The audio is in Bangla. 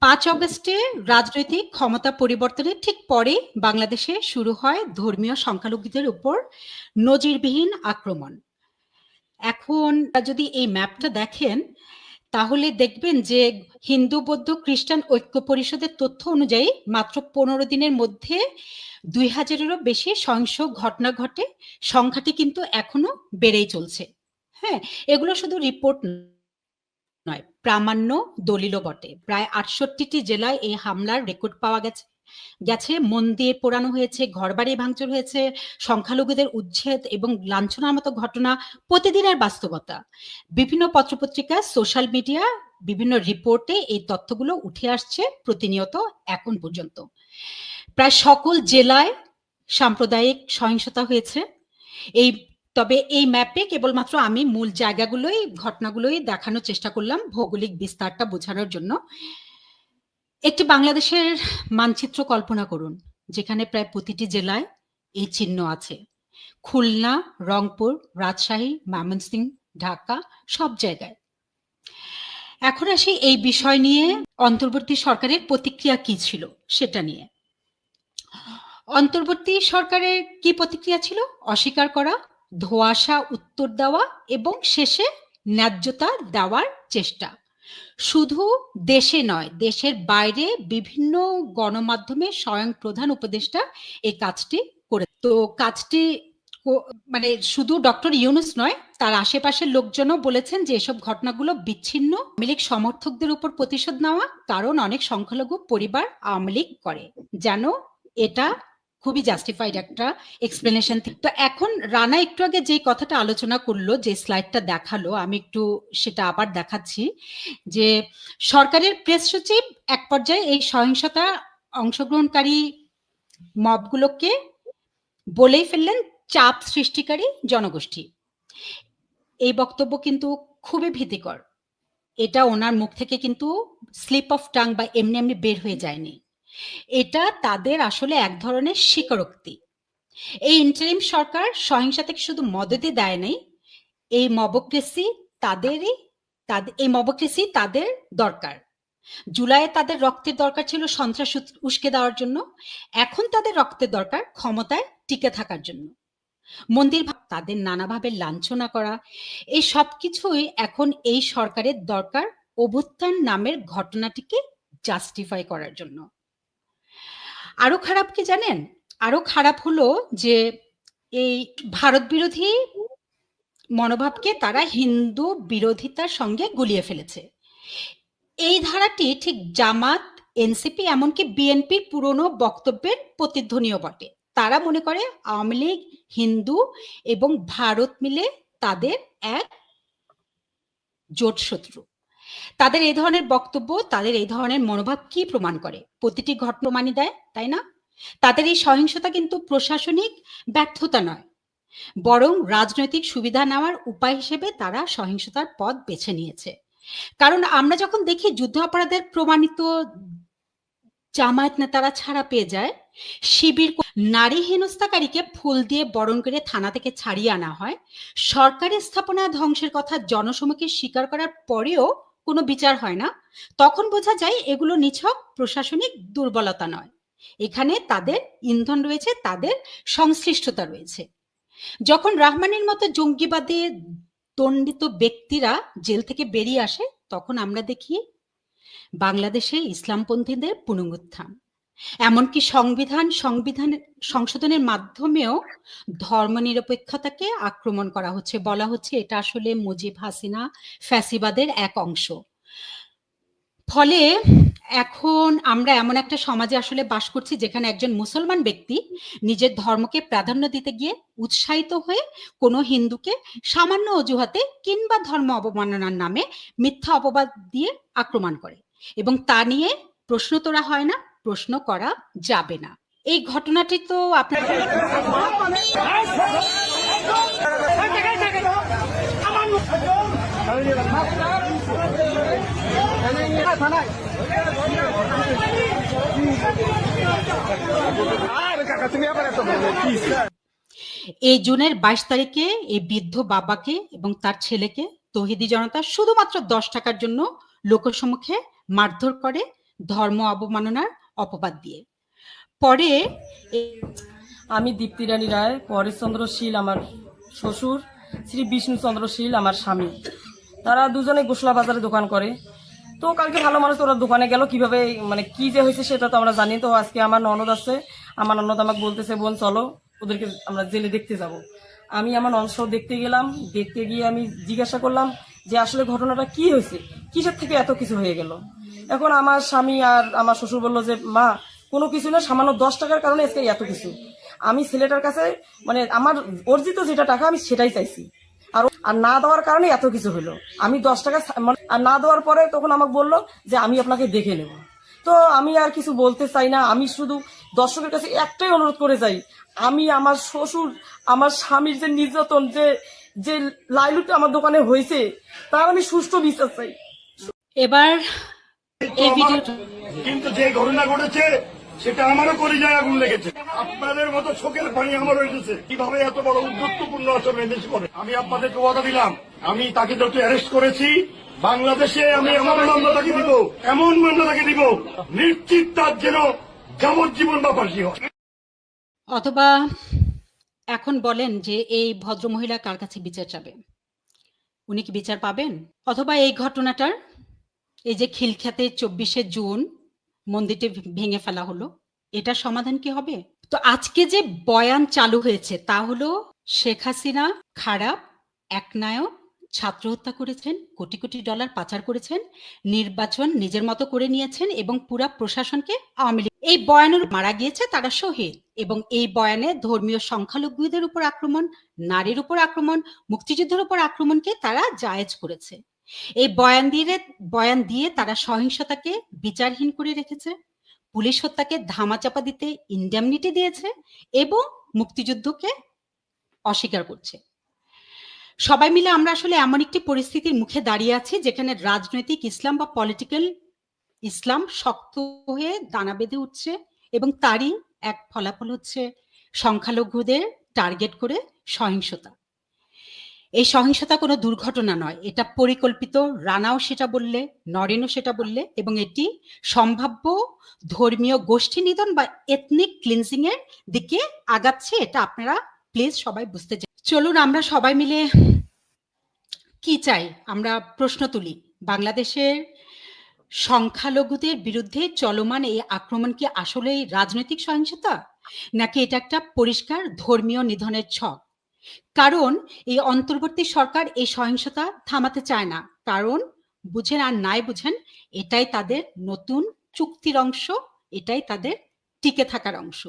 পাঁচ অগস্টে রাজনৈতিক ক্ষমতা পরিবর্তনের ঠিক পরে বাংলাদেশে শুরু হয় ধর্মীয় সংখ্যালঘুদের উপর নজিরবিহীন আক্রমণ। এখন যদি এই ম্যাপটা দেখেন, তাহলে দেখবেন যে হিন্দু, বৌদ্ধ, খ্রিস্টান ঐক্য পরিষদের তথ্য অনুযায়ী মাত্র পনেরো দিনের মধ্যে দুই হাজারেরও বেশি সহিংস ঘটনা ঘটে। সংখ্যাটি কিন্তু এখনও বেড়েই চলছে। হ্যাঁ এগুলো শুধু রিপোর্ট নয়, প্রামাণ্য দলিলও বটে। প্রায় আটষট্টিটি জেলায় এই হামলার রেকর্ড পাওয়া গেছে। গেছে মন্দির, পোড়ানো হয়েছে, ঘরবাড়ি ভাঙচুর হয়েছে, সংখ্যালঘুদের উচ্ছেদ এবং লাঞ্ছনার মতো ঘটনা প্রতিদিনের বাস্তবতা। বিভিন্ন পত্রপত্রিকা, সোশ্যাল মিডিয়া, বিভিন্ন রিপোর্টে এই তথ্যগুলো উঠে আসছে প্রতিনিয়ত এখন পর্যন্ত। প্রায় সকল জেলায় সাম্প্রদায়িক সহিংসতা হয়েছে। এই তবে এই ম্যাপে কেবলমাত্র আমি মূল জায়গাগুলোই, ঘটনাগুলোই দেখানোর চেষ্টা করলাম ভৌগোলিক বিস্তারটা বোঝানোর জন্য। একটি বাংলাদেশের মানচিত্র কল্পনা করুন, যেখানে প্রায় প্রতিটি জেলায় এই চিহ্ন আছে। খুলনা, রংপুর, রাজশাহী, ময়মনসিংহ, ঢাকা, সব জায়গায়। এখন আসি এই বিষয় নিয়ে, অন্তর্বর্তী সরকারের প্রতিক্রিয়া কি ছিল সেটা নিয়ে। অন্তর্বর্তী সরকারের কি প্রতিক্রিয়া ছিল? অস্বীকার করা ধোয়াশা উত্তর দেওয়া এবং শেষে ন্যায্যতা দেওয়ার চেষ্টা। শুধু দেশে নয়, দেশের বাইরে বিভিন্ন গণমাধ্যমে স্বয়ং প্রধান উপদেষ্টা এই কাজটি করে তো কাজটি মানে শুধু ডক্টর ইউনুস নয়, তার আশেপাশের লোকজনও বলেছেন যে এসব ঘটনাগুলো বিচ্ছিন্ন। আওয়ামী লীগ সমর্থকদের উপর প্রতিশোধ নেওয়া কারণ অনেক সংখ্যালঘু পরিবার আওয়ামী লীগ করে। যেন এটা খুবই জাস্টিফাইড একটা এক্সপ্লেনেশন তো এখন রানা একটু আগে যে কথাটা আলোচনা করল, যে স্লাইডটা দেখাল, আমি একটু সেটা আবার দেখাচ্ছি, যে সরকারের প্রেস সচিব এক পর্যায়ে এই সহিংসতা অংশগ্রহণকারী মবগুলোকে বলেই ফেললেন চাপ সৃষ্টিকারী জনগোষ্ঠী। এই বক্তব্য কিন্তু খুবই ভীতিকর। এটা ওনার মুখ থেকে কিন্তু স্লিপ অফ টাং বা এমনি এমনি বের হয়ে যায়নি। এটা তাদের আসলে এক ধরনের স্বীকারোক্তি। এই ইন্টারিম সরকার সহিংসা থেকে শুধু মদতে দেয় নাই, এই মবক্রেসি তাদেরই তাদের এই মবক্রেসি তাদের দরকার। জুলাইয়ে তাদের রক্তের দরকার ছিল সন্ত্রাস উস্কে দেওয়ার জন্য, এখন তাদের রক্তের দরকার ক্ষমতায় টিকে থাকার জন্য। মন্দির তাদের নানাভাবে লাঞ্ছনা করা, এই সব কিছুই এখন এই সরকারের দরকার অভ্যুত্থান নামের ঘটনাটিকে জাস্টিফাই করার জন্য। আরও খারাপ কি জানেন? আরও খারাপ হলো যে এই ভারত বিরোধী মনোভাবকে তারা হিন্দু বিরোধিতার সঙ্গে গুলিয়ে ফেলেছে। এই ধারাটি ঠিক জামাত, এনসিপি এমনকি বিএনপির পুরনো বক্তব্যের প্রতিধ্বনিও বটে। তারা মনে করে আওয়ামী লীগ, হিন্দু এবং ভারত মিলে তাদের এক জোট শত্রু। তাদের এই ধরনের বক্তব্য, তাদের এই ধরনের মনোভাব কি প্রমাণ করে? প্রতিটি ঘটনা মানি দেয়, তাই না? তাদের এই সহিংসতা কিন্তু প্রশাসনিক ব্যর্থতা নয়। বরং রাজনৈতিক সুবিধা নেওয়ার উপায় হিসেবে তারা সহিংসতার পথ বেছে নিয়েছে। কারণ আমরা যখন দেখি যুদ্ধ অপরাধের প্রমাণিত জামায়াত নেতারা ছাড়া পেয়ে যায়, শিবির নারী হেনস্থাকারীকে ফুল দিয়ে বরণ করে থানা থেকে ছাড়িয়ে আনা হয়। সরকারি স্থাপনা ধ্বংসের কথা জনসমুখে স্বীকার করার পরেও কোনো বিচার হয় না। তখন বোঝা যায় এগুলো নিছক প্রশাসনিক দুর্বলতা নয়। এখানে তাদের ইন্ধন রয়েছে, তাদের সংশ্লিষ্টতা রয়েছে। যখন রাহমানের মতো জঙ্গিবাদে দণ্ডিত ব্যক্তিরা জেল থেকে বেরিয়ে আসে, তখন আমরা দেখি বাংলাদেশে ইসলামপন্থীদের পুনরুত্থান। এমনকি সংবিধান সংবিধান সংশোধনের মাধ্যমেও ধর্মনিরপেক্ষতাকে আক্রমণ করা হচ্ছে। বলা হচ্ছে এটা আসলে মুজিব হাসিনা ফ্যাসিবাদের এক অংশ। ফলে এখন আমরা এমন একটা সমাজে আসলে বাস করছি যেখানে একজন মুসলমান ব্যক্তি নিজের ধর্মকে প্রাধান্য দিতে গিয়ে উৎসাহিত হয়ে কোনো হিন্দুকে সামান্য অজুহাতে কিংবা ধর্ম অবমাননার নামে মিথ্যা অপবাদ দিয়ে আক্রমণ করে। এবং তা নিয়ে প্রশ্ন তোলা হয় না, প্রশ্ন করা যাবে না। এই ঘটনাটি তো আপনার এই জুনের বাইশ তারিখে এই বৃদ্ধ বাবাকে এবং তার ছেলেকে তহিদি জনতা শুধুমাত্র দশ টাকার জন্য লোকের সম্মুখে মারধর করে ধর্ম অবমাননার অপবাদ দিয়ে। পরে আমি দীপ্তি রানী রায় পরেশচন্দ্র শীল আমার শ্বশুর, শ্রী বিষ্ণুচন্দ্র শীল আমার স্বামী। তারা দুজনে গোসলা বাজারে দোকান করে। তো কালকে ভালো মানুষ ওরা দোকানে গেল, কীভাবে মানে কি যে হয়েছে সেটা তো আমরা জানি। তো আজকে আমার ননদ আছে, আমার ননদ আমাকে বলতেছে, বোন, চলো, ওদেরকে আমরা জেলে দেখতে যাব। আমি আমার ননদ দেখতে গেলাম, দেখতে গিয়ে আমি জিজ্ঞাসা করলাম যে, আসলে ঘটনাটা কি হয়েছে? কিসের থেকে এত কিছু হয়ে গেল? এখন আমার স্বামী আর আমার শ্বশুর বলল যে, মা কোনো কিছু না সামান্য দশ টাকার কারণে আজকে এত কিছু। আমি ছেলেটার কাছে মানে আমার অর্জিত যেটা টাকা আমি সেটাই চাইছি। আর আর না দেওয়ার কারণে এত কিছু হলো। আমি দশ টাকা মানে- আর না দেওয়ার পরে তখন আমাকে বলল যে আমি আপনাকে দেখে নেব। তো আমি আর কিছু বলতে চাই না। আমি শুধু দর্শকের কাছে একটাই অনুরোধ করে যাই আমি আমার শ্বশুর আমার স্বামীর যে নির্যাতন যে যে লাইলুটা আমার দোকানে হয়েছে তার আমি সুষ্ঠু বিচার চাই। এবার এই ভিডিওটা কিন্তু যে ঘটনা ঘটেছে সেটা আমারও কলিজায় আগুন লেগেছে। আপনাদের মতো শোকের পানি আমার এসেছে কীভাবে এত বড় উদ্যোগপূর্ণ আচরণ এদেশ করে? আমি আপনাদেরকে কথা দিলাম। আমি তাকে যত অ্যারেস্ট করেছি, বাংলাদেশে আমি এমন মামলা তাকে দিব, এমন মামলা তাকে দিব, নিশ্চিত তার যেন যাবজ্জীবন বা ফাঁসি হয়। অথবা এখন বলেন যে এই ভদ্রমহিলা কার কাছে বিচার চাবে? উনি কি বিচার পাবেন? অথবা এই ঘটনাটার, এই যে খিলখ্যাতে চব্বিশে জুন মন্দিরটি ভেঙে ফেলা হলো। এটার সমাধান কি হবে? তো আজকে যে বয়ান চালু হয়েছে, তা হলো শেখ হাসিনা খারাপ, একনায়ক, ছাত্র হত্যা করেছেন, কোটি কোটি ডলার পাচার করেছেন, নির্বাচন নিজের মতো করে নিয়েছেন এবং পুরা প্রশাসনকে আওয়ামী লীগ, এই বয়ানের মারা গিয়েছে তারা শহীদ এবং এই বয়ানে ধর্মীয় সংখ্যালঘুদের উপর আক্রমণ, নারীর উপর আক্রমণ, মুক্তিযুদ্ধের উপর আক্রমণকে তারা জায়েজ করেছে। এই বয়ান দিয়ে বয়ান দিয়ে তারা সহিংসতাকে বিচারহীন করে রেখেছে। পুলিশ হত্যাকে ধামাচাপা দিতে ইন্ডেমনিটি দিয়েছে এবং মুক্তিযুদ্ধকে অস্বীকার করছে। সবাই মিলে আমরা আসলে এমন একটি পরিস্থিতির মুখে দাঁড়িয়ে আছি যেখানে রাজনৈতিক ইসলাম বা পলিটিক্যাল ইসলাম শক্ত হয়ে দানা বেঁধে উঠছে এবং তারই এক ফলাফল হচ্ছে সংখ্যালঘুদের টার্গেট করে সহিংসতা। এই সহিংসতা কোনো দুর্ঘটনা নয়। এটা পরিকল্পিত, রানাও সেটা বললে, নরেনও সেটা বললে, এবং এটি সম্ভাব্য ধর্মীয় গোষ্ঠী নিধন বা এথনিক ক্লিনজিং এর দিকে আগাচ্ছে, এটা আপনারা প্লিজ সবাই বুঝতে চাই চলুন আমরা সবাই মিলে কি চাই? আমরা প্রশ্ন তুলি। বাংলাদেশের সংখ্যালঘুদের বিরুদ্ধে চলমান এই আক্রমণ কি আসলেই রাজনৈতিক সহিংসতা? নাকি এটা একটা পরিষ্কার ধর্মীয় নিধনের ছক? কারণ এই অন্তর্বর্তী সরকার এই সহিংসতা থামাতে চায় না। কারণ বুঝেন আর নাই বুঝেন, এটাই তাদের নতুন চুক্তির অংশ, এটাই তাদের টিকে থাকার অংশ।